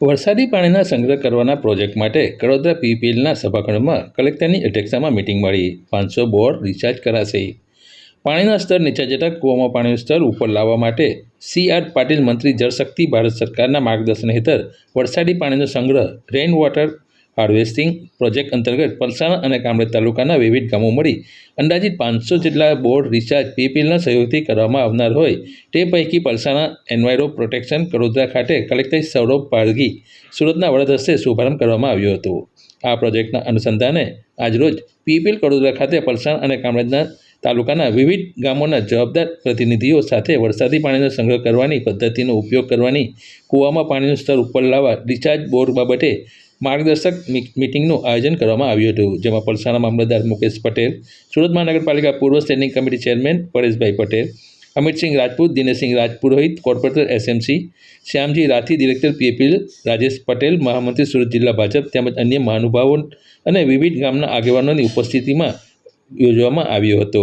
વરસાદી પાણીના સંગ્રહ કરવાના પ્રોજેક્ટ માટે કડોદરા પીપીએલના સભાખંડમાં કલેક્ટરની અધ્યક્ષતામાં મિટિંગ મળી. પાંચસો બોર રિચાર્જ કરાશે. પાણીના સ્તર નીચે જતાં કૂવામાં પાણીનું સ્તર ઉપર લાવવા માટે સી આર પાટીલ મંત્રી જળશક્તિ ભારત સરકારના માર્ગદર્શન હેઠળ વરસાદી પાણીનો સંગ્રહ રેઇન વોટર હાર્વેસ્ટિંગ પ્રોજેક્ટ અંતર્ગત પલસાણા અને કામરેજ તાલુકાના વિવિધ ગામો મળી અંદાજિત પાંચસો જેટલા બોર રિચાર્જ પીપીએલના સહયોગથી કરવામાં આવનાર હોય તે પૈકી પલસાણા, એન્વાયરો પ્રોટેક્શન, કડોદરા ખાતે કલેક્ટર સૌરભ પારગી સુરતના વડદ હસ્તે શુભારંભ કરવામાં આવ્યો હતો. આ પ્રોજેક્ટના અનુસંધાને આજરોજ પીપીએલ કડોદરા ખાતે પલસાણ અને કામરેજના તાલુકાના વિવિધ ગામોના જવાબદાર પ્રતિનિધિઓ સાથે વરસાદી પાણીનો સંગ્રહ કરવાની પદ્ધતિનો ઉપયોગ કરવાની કૂવામાં પાણીનું સ્તર ઉપર લાવવા રિચાર્જ બોર બાબતે માર્ગદર્શક મિટિંગનું આયોજન કરવામાં આવ્યું હતું, જેમાં પલસાણા મામલતદાર મુકેશ પટેલ, સુરત મહાનગરપાલિકા પૂર્વ standing committee chairman Pareshbhai Patel, Amitsinh Rajput, Dineshsinh Rajpurohit corporator SMC Shyamji Rathi director PAPL Rajesh Patel, મહામંત્રી સુરત જિલ્લા ભાજપ તેમજ અન્ય મહાનુભાવો અને વિવિધ ગામના આગેવાનોની ઉપસ્થિતિમાં યોજવામાં આવ્યો હતો.